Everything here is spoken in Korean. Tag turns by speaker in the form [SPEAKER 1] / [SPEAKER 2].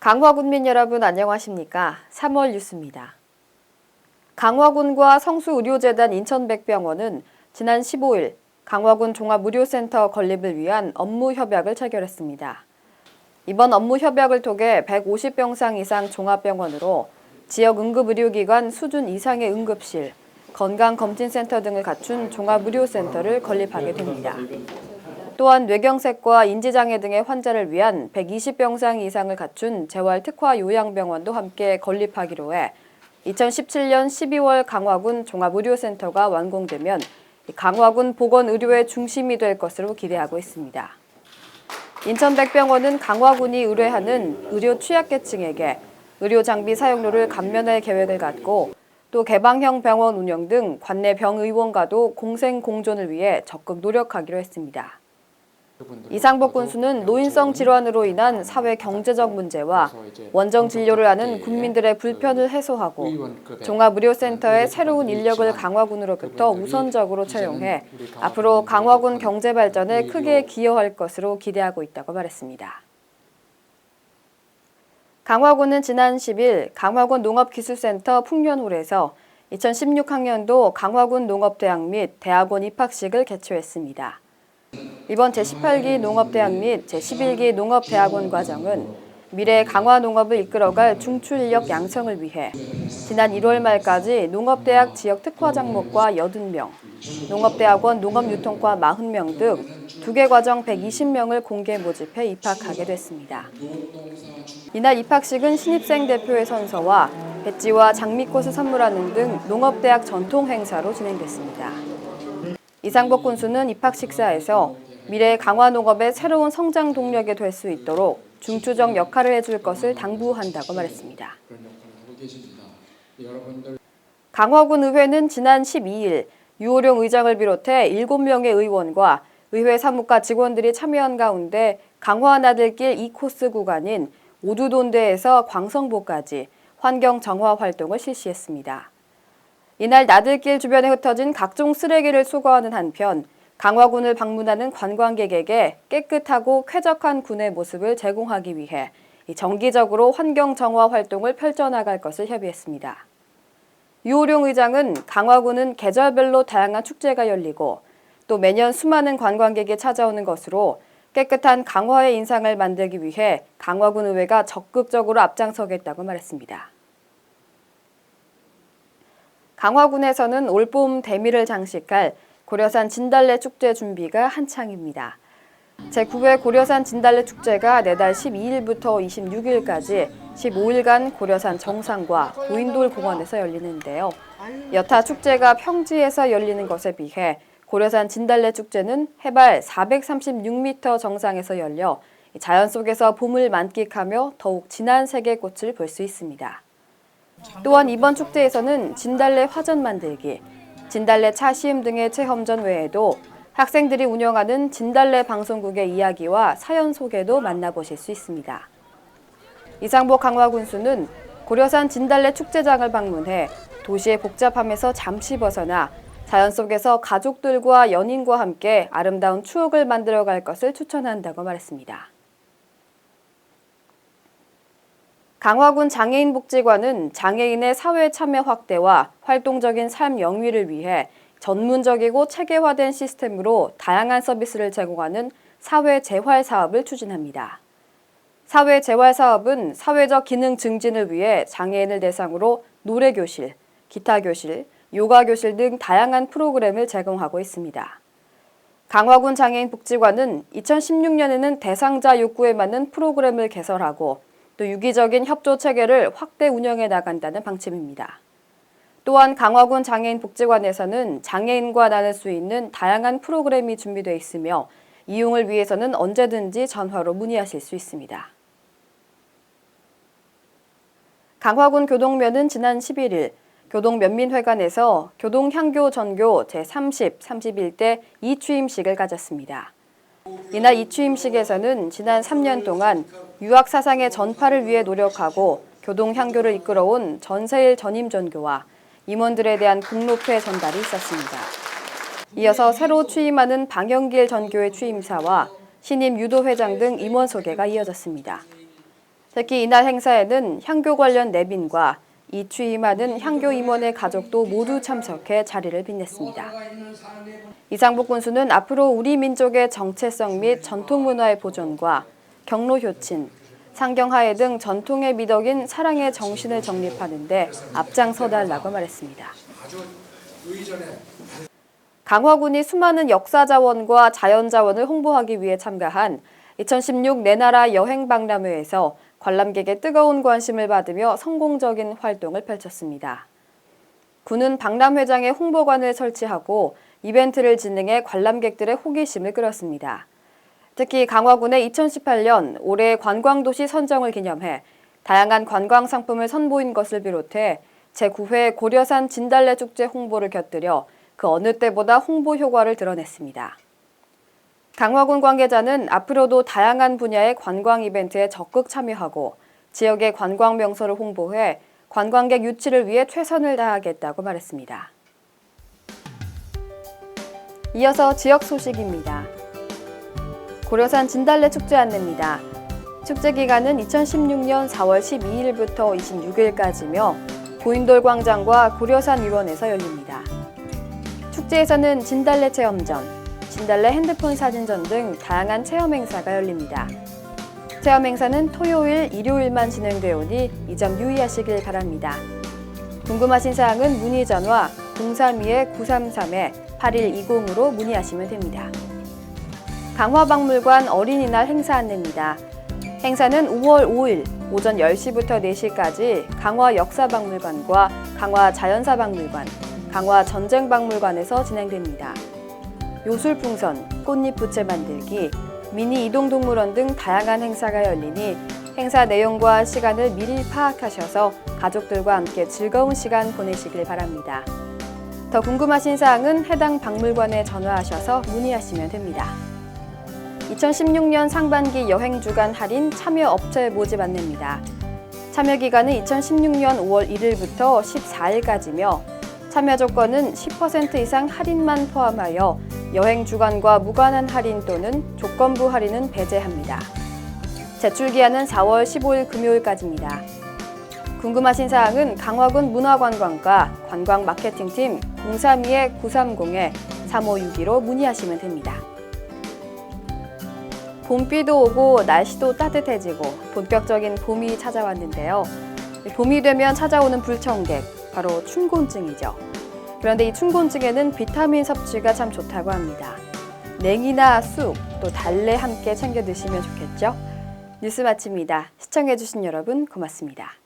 [SPEAKER 1] 강화군민 여러분 안녕하십니까? 3월 뉴스입니다. 강화군과 성수의료재단 인천백병원은 지난 15일 강화군 종합의료센터 건립을 위한 업무 협약을 체결했습니다. 이번 업무 협약을 통해 150병상 이상 종합병원으로 지역 응급의료기관 수준 이상의 응급실, 건강검진센터 등을 갖춘 종합의료센터를 건립하게 됩니다. 또한 뇌경색과 인지장애 등의 환자를 위한 120병상 이상을 갖춘 재활특화 요양병원도 함께 건립하기로 해 2017년 12월 강화군 종합의료센터가 완공되면 강화군 보건의료의 중심이 될 것으로 기대하고 있습니다. 인천백병원은 강화군이 의뢰하는 의료 취약계층에게 의료 장비 사용료를 감면할 계획을 갖고 또 개방형 병원 운영 등 관내 병의원과도 공생 공존을 위해 적극 노력하기로 했습니다. 이상복 군수는 노인성 질환으로 인한 사회 경제적 문제와 원정 진료를 하는 국민들의 불편을 해소하고 종합의료센터의 새로운 인력을 강화군으로부터 우선적으로 채용해 앞으로 강화군 경제 발전에 크게 기여할 것으로 기대하고 있다고 말했습니다. 강화군은 지난 10일 강화군 농업기술센터 풍년홀에서 2016학년도 강화군 농업대학 및 대학원 입학식을 개최했습니다. 이번 제18기 농업대학 및 제11기 농업대학원 과정은 미래 강화 농업을 이끌어갈 중추 인력 양성을 위해 지난 1월 말까지 농업대학 지역 특화 장목과 80명, 농업대학원 농업유통과 40명 등 두 개 과정 120명을 공개 모집해 입학하게 됐습니다. 이날 입학식은 신입생 대표의 선서와 배지와 장미꽃을 선물하는 등 농업대학 전통 행사로 진행됐습니다. 이상복 군수는 입학 식사에서 미래 강화 농업의 새로운 성장 동력이 될 수 있도록 중추적 역할을 해줄 것을 당부한다고 말했습니다. 강화군 의회는 지난 12일 유호룡 의장을 비롯해 7명의 의원과 의회 사무과 직원들이 참여한 가운데 강화 나들길 2코스 구간인 오두돈대에서 광성보까지 환경 정화 활동을 실시했습니다. 이날 나들길 주변에 흩어진 각종 쓰레기를 수거하는 한편 강화군을 방문하는 관광객에게 깨끗하고 쾌적한 군의 모습을 제공하기 위해 정기적으로 환경 정화 활동을 펼쳐나갈 것을 협의했습니다. 유호룡 의장은 강화군은 계절별로 다양한 축제가 열리고 또 매년 수많은 관광객이 찾아오는 것으로 깨끗한 강화의 인상을 만들기 위해 강화군 의회가 적극적으로 앞장서겠다고 말했습니다. 강화군에서는 올봄 대미를 장식할 고려산 진달래 축제 준비가 한창입니다. 제9회 고려산 진달래 축제가 내달 12일부터 26일까지 15일간 고려산 정상과 고인돌 공원에서 열리는데요. 여타 축제가 평지에서 열리는 것에 비해 고려산 진달래 축제는 해발 436m 정상에서 열려 자연 속에서 봄을 만끽하며 더욱 진한 색의 꽃을 볼 수 있습니다. 또한 이번 축제에서는 진달래 화전 만들기, 진달래 차 시음 등의 체험전 외에도 학생들이 운영하는 진달래 방송국의 이야기와 사연 소개도 만나보실 수 있습니다. 이상복 강화군수는 고려산 진달래 축제장을 방문해 도시의 복잡함에서 잠시 벗어나 자연 속에서 가족들과 연인과 함께 아름다운 추억을 만들어 갈 것을 추천한다고 말했습니다. 강화군 장애인복지관은 장애인의 사회 참여 확대와 활동적인 삶 영위를 위해 전문적이고 체계화된 시스템으로 다양한 서비스를 제공하는 사회 재활 사업을 추진합니다. 사회 재활 사업은 사회적 기능 증진을 위해 장애인을 대상으로 노래 교실, 기타 교실, 요가 교실 등 다양한 프로그램을 제공하고 있습니다. 강화군 장애인 복지관은 2016년에는 대상자 욕구에 맞는 프로그램을 개설하고 또 유기적인 협조 체계를 확대 운영해 나간다는 방침입니다. 또한 강화군 장애인 복지관에서는 장애인과 나눌 수 있는 다양한 프로그램이 준비되어 있으며 이용을 위해서는 언제든지 전화로 문의하실 수 있습니다. 강화군 교동면은 지난 11일 교동면민회관에서 교동향교 전교 제30, 31대 이취임식을 가졌습니다. 이날 이취임식에서는 지난 3년 동안 유학 사상의 전파를 위해 노력하고 교동 향교를 이끌어온 전세일 전임 전교와 임원들에 대한 공로패 전달이 있었습니다. 이어서 새로 취임하는 방영길 전교의 취임사와 신임 유도회장 등 임원 소개가 이어졌습니다. 특히 이날 행사에는 향교 관련 내빈과 이 취임하는 향교 임원의 가족도 모두 참석해 자리를 빛냈습니다. 이상복 군수는 앞으로 우리 민족의 정체성 및 전통 문화의 보존과 경로 효친, 상경하해 등 전통의 미덕인 사랑의 정신을 정립하는 데 앞장서달라고 말했습니다. 강화군이 수많은 역사 자원과 자연 자원을 홍보하기 위해 참가한 2016 내나라 여행 박람회에서 관람객의 뜨거운 관심을 받으며 성공적인 활동을 펼쳤습니다. 군은 박람회장에 홍보관을 설치하고 이벤트를 진행해 관람객들의 호기심을 끌었습니다. 특히 강화군의 2018년 올해 관광도시 선정을 기념해 다양한 관광 상품을 선보인 것을 비롯해 제9회 고려산 진달래 축제 홍보를 곁들여 그 어느 때보다 홍보 효과를 드러냈습니다. 강화군 관계자는 앞으로도 다양한 분야의 관광 이벤트에 적극 참여하고 지역의 관광 명소를 홍보해 관광객 유치를 위해 최선을 다하겠다고 말했습니다. 이어서 지역 소식입니다. 고려산 진달래 축제 안내입니다. 축제 기간은 2016년 4월 12일부터 26일까지며 고인돌 광장과 고려산 유원에서 열립니다. 축제에서는 진달래 체험전, 진달래 핸드폰 사진전 등 다양한 체험 행사가 열립니다. 체험 행사는 토요일, 일요일만 진행되오니 이 점 유의하시길 바랍니다. 궁금하신 사항은 문의 전화 032-933-8120으로 문의하시면 됩니다. 강화박물관 어린이날 행사 안내입니다. 행사는 5월 5일 오전 10시부터 4시까지 강화 역사박물관과 강화 자연사박물관, 강화 전쟁박물관에서 진행됩니다. 요술풍선, 꽃잎 부채 만들기, 미니 이동동물원 등 다양한 행사가 열리니 행사 내용과 시간을 미리 파악하셔서 가족들과 함께 즐거운 시간 보내시길 바랍니다. 더 궁금하신 사항은 해당 박물관에 전화하셔서 문의하시면 됩니다. 2016년 상반기 여행 주간 할인 참여 업체 모집 안내입니다. 참여 기간은 2016년 5월 1일부터 14일까지며 참여 조건은 10% 이상 할인만 포함하여 여행 주간과 무관한 할인 또는 조건부 할인은 배제합니다. 제출 기한은 4월 15일 금요일까지입니다. 궁금하신 사항은 강화군 문화관광과 관광마케팅팀 032-930-3562로 문의하시면 됩니다. 봄비도 오고 날씨도 따뜻해지고 본격적인 봄이 찾아왔는데요. 봄이 되면 찾아오는 불청객, 바로 춘곤증이죠. 그런데 이 춘곤증에는 비타민 섭취가 참 좋다고 합니다. 냉이나 쑥, 또 달래 함께 챙겨 드시면 좋겠죠? 뉴스 마칩니다. 시청해주신 여러분 고맙습니다.